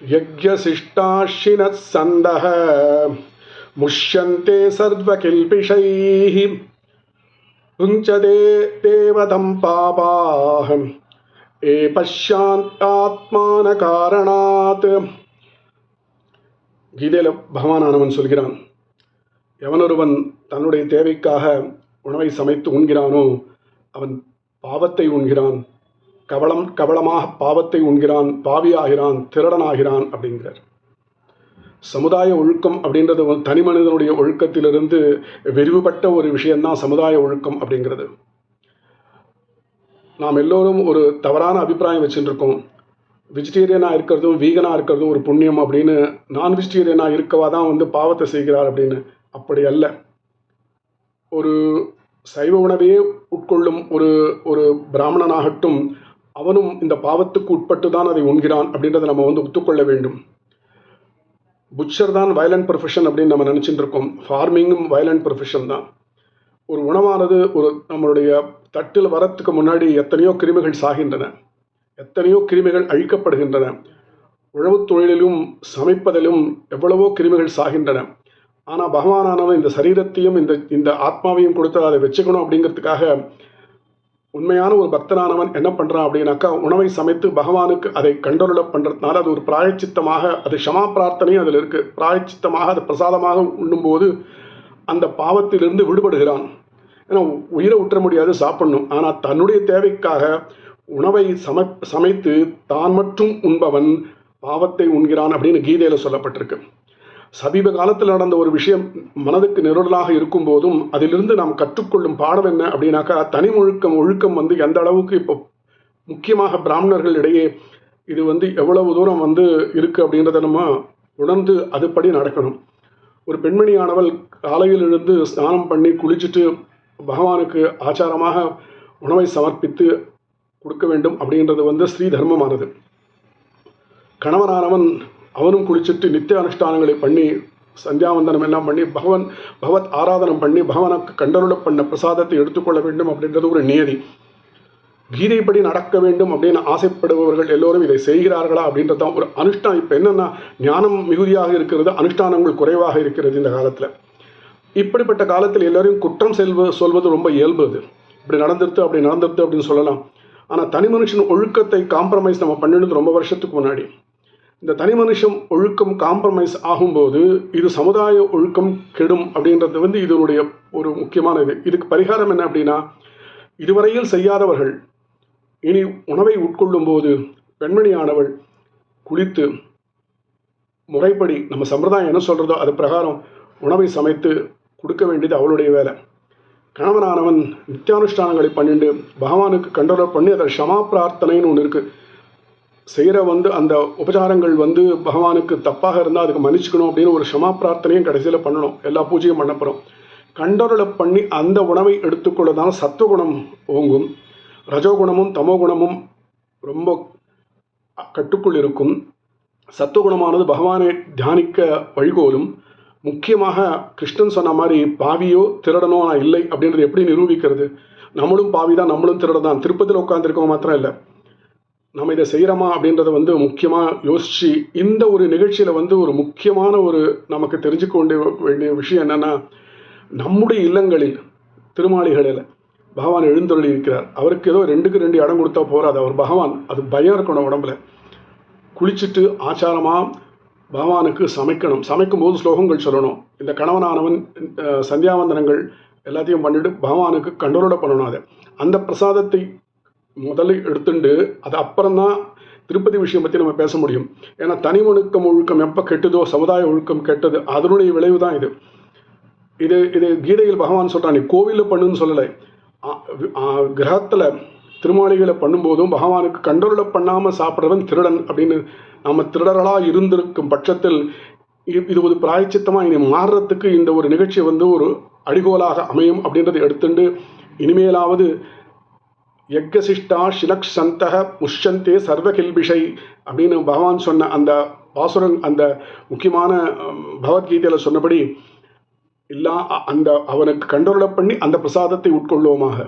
यज्ञशिष्टाशिनः सन्दः मुष्यन्ते सर्वकिल्पिषैः पुञ्चदे देवतं पापाः ये பஷ்யாந்தாத்மானகாரணாத் கீதையில் பகவானானவன் சொல்கிறான் எவனொருவன் தன்னுடைய தேவைக்காக உணவை சமைத்து உண்கிறானோ அவன் பாவத்தை உண்கிறான் கவலம் கவலமாக பாவத்தை உண்கிறான் பாவியாகிறான் திருடனாகிறான் அப்படிங்கிறார். சமுதாய ஒழுக்கம் அப்படின்றது தனி மனிதனுடைய ஒழுக்கத்திலிருந்து விரிவுபட்ட ஒரு விஷயம்தான் சமுதாய ஒழுக்கம் அப்படிங்கிறது. நாம் எல்லோரும் ஒரு தவறான அபிப்பிராயம் வச்சுருக்கோம் வெஜிடேரியனாக இருக்கிறதும் வீகனாக இருக்கிறதும் ஒரு புண்ணியம் அப்படின்னு நான் வெஜிடேரியனாக இருக்கவா தான் வந்து பாவத்தை செய்கிறார் அப்படின்னு. அப்படி அல்ல. ஒரு சைவ உணவையே உட்கொள்ளும் ஒரு ஒரு பிராமணனாகட்டும் அவனும் இந்த பாவத்துக்கு உட்பட்டு தான் அதை உண்கிறான் அப்படின்றத நம்ம வந்து ஒத்துக்கொள்ள வேண்டும். புட்சர் தான் வயலண்ட் ப்ரொஃபஷன் அப்படின்னு நம்ம நினச்சிட்டு இருக்கோம் ஃபார்மிங்கும் வயலண்ட் ப்ரொஃபஷன் தான். ஒரு உணவானது ஒரு நம்மளுடைய தட்டில் வரத்துக்கு முன்னாடி எத்தனையோ கிருமிகள் சாகின்றன. எத்தனையோ கிருமிகள் அழிக்கப்படுகின்றன. உழவுத் தொழிலிலும் சமைப்பதிலும் எவ்வளவோ கிருமிகள் சாகின்றன. ஆனால் பகவானானவன் இந்த சரீரத்தையும் இந்த இந்த ஆத்மாவையும் கொடுத்து அதை வச்சுக்கணும் அப்படிங்கிறதுக்காக உண்மையான ஒரு பக்தனானவன் என்ன பண்ணுறான் அப்படின்னாக்கா உணவை சமைத்து பகவானுக்கு அதை கண்டொருள பண்ணுறதுனால அது ஒரு பிராயச்சித்தமாக அது ஷமா பிரார்த்தனையும் அதில் இருக்குது பிராயச்சித்தமாக அது பிரசாதமாக உண்ணும்போது அந்த பாவத்திலிருந்து விடுபடுகிறான். ஏன்னா உயிரை உற்ற முடியாது சாப்பிடணும். ஆனால் தன்னுடைய தேவைக்காக உணவை சம சமைத்து தான் மட்டும் உண்பவன் பாவத்தை உண்கிறான் அப்படின்னு கீதையில் சொல்லப்பட்டிருக்கு. சமீப காலத்தில் நடந்த ஒரு விஷயம் மனதுக்கு நிரடலாக இருக்கும் போதும் அதிலிருந்து நாம் கற்றுக்கொள்ளும் பாடம் என்ன அப்படின்னாக்கா தனி ஒழுக்கம் ஒழுக்கம் வந்து எந்த அளவுக்கு இப்போ முக்கியமாக பிராமணர்கள் இடையே இது வந்து எவ்வளவு தூரம் வந்து இருக்குது அப்படின்றத நம்ம உணர்ந்து அதுபடி நடக்கணும். ஒரு பெண்மணியானவள் காலையில் இருந்து ஸ்நானம் பண்ணி குளிச்சுட்டு பகவானுக்கு ஆச்சாரமாக உணவை சமர்ப்பித்து கொடுக்க வேண்டும் அப்படின்றது வந்து ஸ்ரீ தர்மமானது. கணவனானவன் அவனும் குளிச்சுட்டு நித்திய அனுஷ்டானங்களை பண்ணி சந்தியாவந்தனம் எல்லாம் பண்ணி பகவன் பகவத் ஆராதனம் பண்ணி பகவனுக்கு கண்டருள பண்ண பிரசாதத்தை எடுத்துக்கொள்ள வேண்டும் அப்படின்றது ஒரு நியதி. கீதைப்படி நடக்க வேண்டும் அப்படின்னு ஆசைப்படுபவர்கள் எல்லோரும் இதை செய்கிறார்களா அப்படின்றது தான் ஒரு அனுஷ்டானம். இப்போ என்னென்னா ஞானம் மிகுதியாக இருக்கிறது அனுஷ்டானங்கள் குறைவாக இருக்கிறது இந்த காலத்தில். இப்படிப்பட்ட காலத்தில் எல்லோரையும் குற்றம் செல்வ சொல்வது ரொம்ப இயல்பு அது. இப்படி நடந்துருது அப்படி நடந்துருத்து அப்படின்னு சொல்லலாம். ஆனால் தனி மனுஷன் ஒழுக்கத்தை காம்ப்ரமைஸ் நம்ம பண்ணினது ரொம்ப வருஷத்துக்கு முன்னாடி. இந்த தனி மனுஷம் ஒழுக்கம் காம்ப்ரமைஸ் ஆகும்போது இது சமுதாய ஒழுக்கம் கெடும் அப்படின்றது வந்து இதனுடைய ஒரு முக்கியமான இது இதுக்கு பரிகாரம் என்ன அப்படின்னா இதுவரையில் செய்யாதவர்கள் இனி உணவை உட்கொள்ளும் போது பெண்மணியானவள் குளித்து முறைப்படி நம்ம சம்பிரதாயம் என்ன சொல்கிறதோ அது பிரகாரம் உணவை சமைத்து கொடுக்க வேண்டியது அவளுடைய வேலை. கணவனானவன் நித்தியானுஷ்டானங்களை பண்ணிட்டு பகவானுக்கு கண்ட்ரோல் பண்ணி அதை ஷமா பிரார்த்தனைன்னு ஒன்று இருக்குது செய்கிற வந்து அந்த உபச்சாரங்கள் வந்து பகவானுக்கு தப்பாக இருந்தால் அதுக்கு மன்னிச்சுக்கணும் அப்படின்னு ஒரு க்ஷமா பிரார்த்தனையும் கடைசியில் பண்ணணும். எல்லா பூஜையும் பண்ண போகிறோம் கண்டொருளை பண்ணி அந்த உணவை எடுத்துக்கொள்ளதால் சத்துவகுணம் ஓங்கும். ரஜோகுணமும் தமோகுணமும் ரொம்ப கட்டுக்குள் இருக்கும். சத்துவகுணமானது பகவானை தியானிக்க வழிகோலும். முக்கியமாக கிருஷ்ணன் சொன்ன மாதிரி பாவியோ திருடனோ நான் இல்லை அப்படின்றது எப்படி நிரூபிக்கிறது? நம்மளும் பாவி தான் நம்மளும் திருடன் தான் திருப்பதியில் உட்காந்துருக்கோம் மாத்திரம் இல்லை. நம்ம இதை செய்கிறோமா அப்படின்றத வந்து முக்கியமாக யோசித்து இந்த ஒரு நிகழ்ச்சியில் வந்து ஒரு முக்கியமான ஒரு நமக்கு தெரிஞ்சுக்க வேண்டிய வேண்டிய விஷயம் என்னென்னா நம்முடைய இல்லங்களில் திருமாளிகளில் பகவான் எழுந்தொழி இருக்கிறார். அவருக்கு ஏதோ ரெண்டுக்கு ரெண்டு இடம் கொடுத்தா போகாது அவர் பகவான் அது பயம் இருக்கணும் உடம்புல. குளிச்சுட்டு ஆச்சாரமாக பகவானுக்கு சமைக்கணும். சமைக்கும் போது ஸ்லோகங்கள் சொல்லணும். இந்த கணவனானவன் சந்தியாவந்தனங்கள் எல்லாத்தையும் பண்ணிட்டு பகவானுக்கு கண்டோரோட பண்ணணும் அதை. அந்த பிரசாதத்தை முதல்ல எடுத்துட்டு அது அப்புறம்தான் திருப்பதி விஷயம் பற்றி நம்ம பேச முடியும். ஏன்னா தனி ஒழுக்கம் ஒழுக்கம் எப்போ கெட்டுதோ சமுதாய ஒழுக்கம் கெட்டது அதனுடைய விளைவு தான் இது. இது இது கீதையில் பகவான் சொல்கிறான் நீ கோவிலில் பண்ணுன்னு சொல்லலை. கிரகத்தில் திருமாளிகளை பண்ணும்போதும் பகவானுக்கு கண்டொருள பண்ணாமல் சாப்பிட்றவன் திருடன் அப்படின்னு நம்ம திருடர்களாக இருந்திருக்கும் பட்சத்தில் இது ஒரு பிராயச்சித்தமாக இனி மாறுறதுக்கு இந்த ஒரு நிகழ்ச்சி வந்து ஒரு அடிகோலாக அமையும் அப்படின்றத எடுத்துட்டு இனிமேலாவது யக்கசிஷ்டா ஷிலக் சந்தக முஷந்தே சர்வகில்பிஷை அப்படின்னு பகவான் சொன்ன அந்த பாசுரன் அந்த முக்கியமான பகவத்கீதையில் சொன்னபடி இல்லா அந்த அவனுக்கு கண்டொருள பண்ணி அந்த பிரசாதத்தை உட்கொள்வோமாக